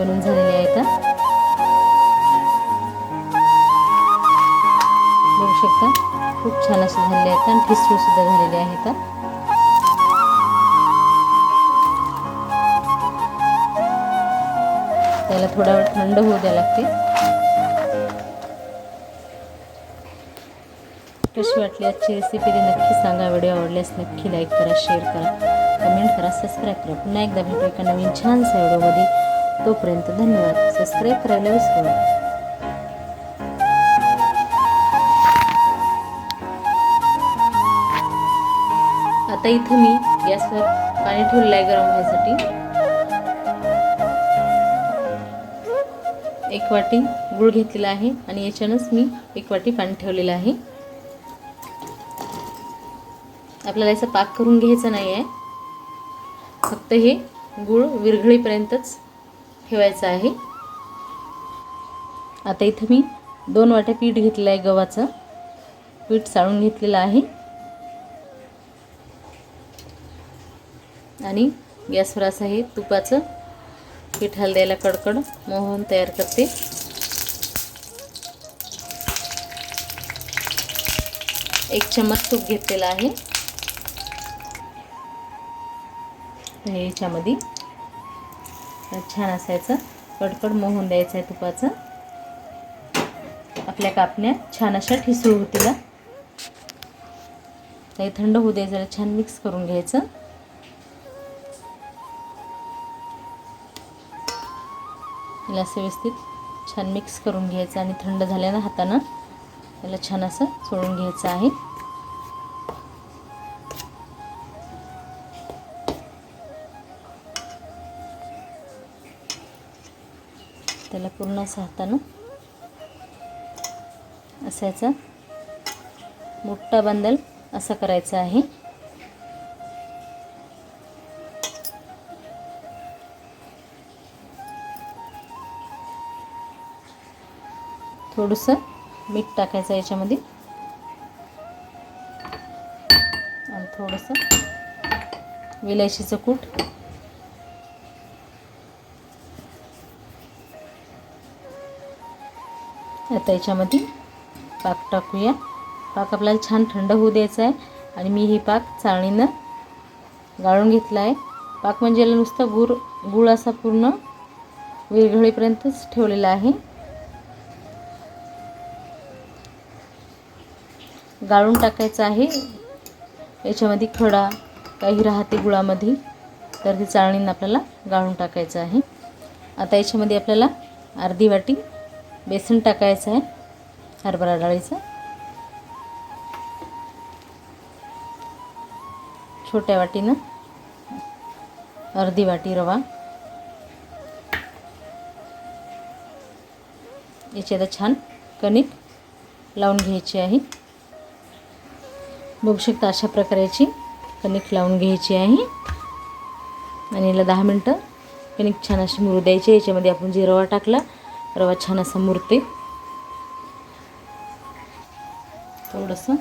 बनून झालेले आहेत बघू शकता खूप छान असे झालेले आहेत आणि ठिसूळ सुद्धा झालेले आहेत त्याला थोडा थंड होऊ द्या लागते. कशी वाटली आजची रेसिपी ते नक्की सांगा. व्हिडिओ आवडल्यास नक्की लाईक करा शेअर करा कमेंट करा सबस्क्राईब करा. पुन्हा एकदा भेटू एका नवीन छानसा व्हिडिओमध्ये. तोपर्यंत धन्यवाद. सबस्क्राईब करायला विसरू नका. आता इथं मी गॅसवर पाणी ठेवलेलं आहे गरम व्हायसाठी. एक वाटी गुळ घेतलेला आहे आणि याच्यानंच मी एक वाटी पाणी ठेवलेलं आहे. आपल्याला याचा पाक करून घ्यायचा नाही आहे फक्त हे गुळ विरघळीपर्यंतच ठेवायचं आहे. आता इथं मी दोन वाट्या पीठ घेतलेलं आहे गव्हाचं. पीठ साळून घेतलेलं आहे. आणि गॅसवर असं हे तुपाचं पिठाला द्यायला कडकड मोहन तयार करते. एक चम्मच तूप घेतलेला आहे. याच्यामध्ये छान असायचं. कडकड मोहून द्यायचं आहे तुपाचं. आपल्या कापण्या छान अशा ठिसूळ होतील. काही थंड होऊ द्यायचं जरा छान मिक्स करून घ्यायचं. याला असं व्यवस्थित छान मिक्स करून घ्यायचं आणि थंड झाल्यानं हातानं याला छान असं सोडून घ्यायचं आहे. त्याला पूर्ण असं हातानं असायचा मोठा बंदल असा करायचा आहे. थोडंसं मीठ टाकायचं याच्यामध्ये. आणि थोडंसं विलायचीचं कूट. आता याच्यामध्ये पाक टाकूया. पाक आपल्याला छान थंड होऊ द्यायचा आहे. आणि मी हे पाक चाळणीनं गाळून घेतला आहे. पाक म्हणजे याला नुसतं गुळ गुळ असा पूर्ण विरघळीपर्यंतच ठेवलेला आहे. गाळून टाकायचं आहे. याच्यामध्ये खडा काही राहते गुळामध्ये तर ते चाळणीनं आपल्याला गाळून टाकायचं आहे. आता याच्यामध्ये आपल्याला अर्धी वाटी बेसन टाकायचं आहे हरभरा डाळीचं. छोट्या वाटीनं अर्धी वाटी रवा. याची आता छान कणिक लावून घ्यायची आहे. बघू शकता अशा प्रकाराची कणिक लावून घ्यायची आहे. आणि याला दहा मिनटं कणिक छान अशी मुरू द्यायची याच्यामध्ये आपण जे रवा टाकला रवा छान असं मुरते. थोडंसं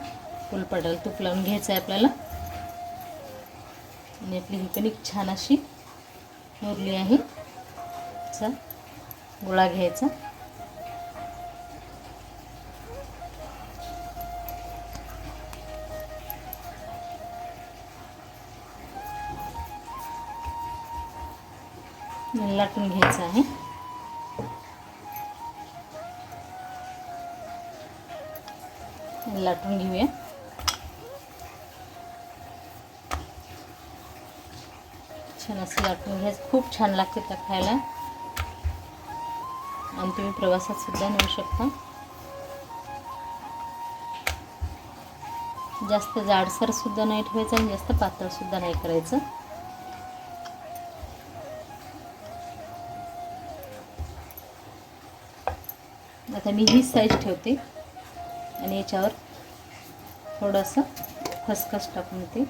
फुलपटाला तूप लावून घ्यायचं आहे आपल्याला. आणि आपली ही कणिक छान अशी मुरली आहे. चा गोळा घ्यायचा. लाटून घ्यायचं आहे. लाटून घेऊया. छान असं लाटून घ्यायचं खूप छान लागते त्या खायला. आणि तुम्ही प्रवासात सुद्धा नेऊ शकता. जास्त जाडसर सुद्धा नाही ठेवायचं आणि जास्त पातळ सुद्धा नाही करायचं. आता मी ही साईज ठेवते. आणि याच्यावर थोडंसं खसखस टाकून ते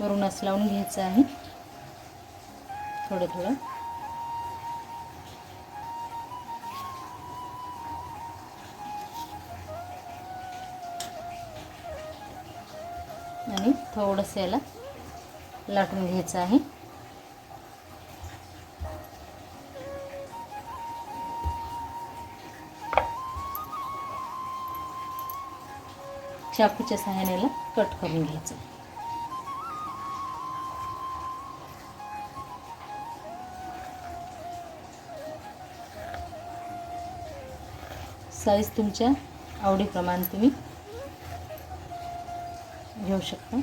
वरूनच लावून घ्यायचं आहे. थोडं थोडं. आणि थोडंसं याला लाटून घ्यायचं आहे. चाकूच्या सहाय्याने कट करून घ्यायचं. साईज तुमच्या आवडीप्रमाणे तुम्ही घेऊ शकता.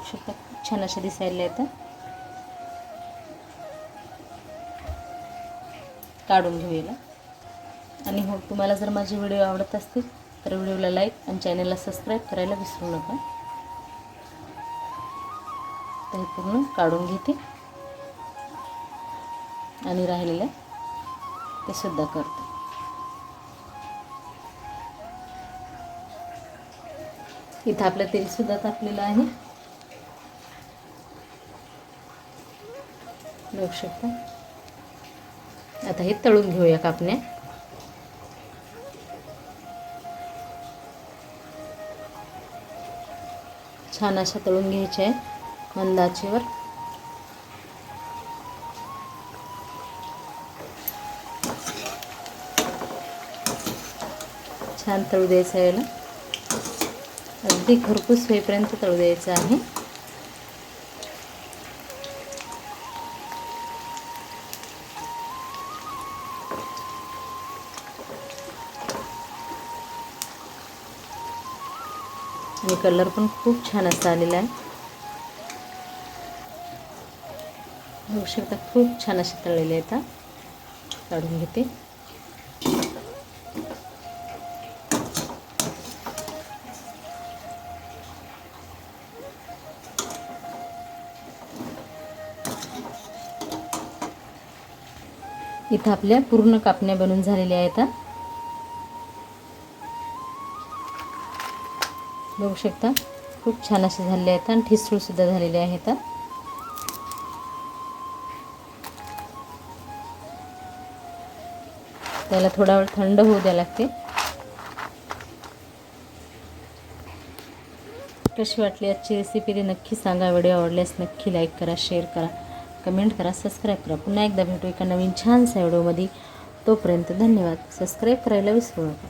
बघू शकता. खूप छान अशा दिसायला येतं. काढून घेऊया आणि हो तुम्हाला जर माझे व्हिडिओ आवडत असतील तर व्हिडिओला लाईक आणि चॅनलला सबस्क्राईब करायला विसरू नका. तर हे पूर्ण काढून घेते. आणि राहिलेलं ते सुद्धा करते. इथं आपलं तेलसुद्धा तापलेलं आहे. बघू शकता. आता हे तळून घेऊया कापण्या. छान अशा तळून घ्यायच्या आहे मंद छान तळू द्यायचं आहे याला. अगदी खरपूस होईपर्यंत तळू द्यायचं आहे. आणि कलर पण खूप छान असा आलेला आहे. बघू शकता खूप छान असे तळलेले आहेत काढून घेते. इथं आपल्या पूर्ण कापण्या बनून झालेल्या आहेत बघू शकता. खूप छान असे झालेले आहेत आणि ठिसूळसुद्धा झालेले आहेत. त्याला थोडा वेळ थंड होऊ द्या लागते. कशी वाटली आजची रेसिपी ते नक्की सांगा. व्हिडिओ आवडल्यास नक्की लाईक करा शेअर करा कमेंट करा सबस्क्राईब करा. पुन्हा एकदा भेटू एका नवीन छानसा व्हिडिओमध्ये. तोपर्यंत धन्यवाद. सबस्क्राईब करायला विसरू नका.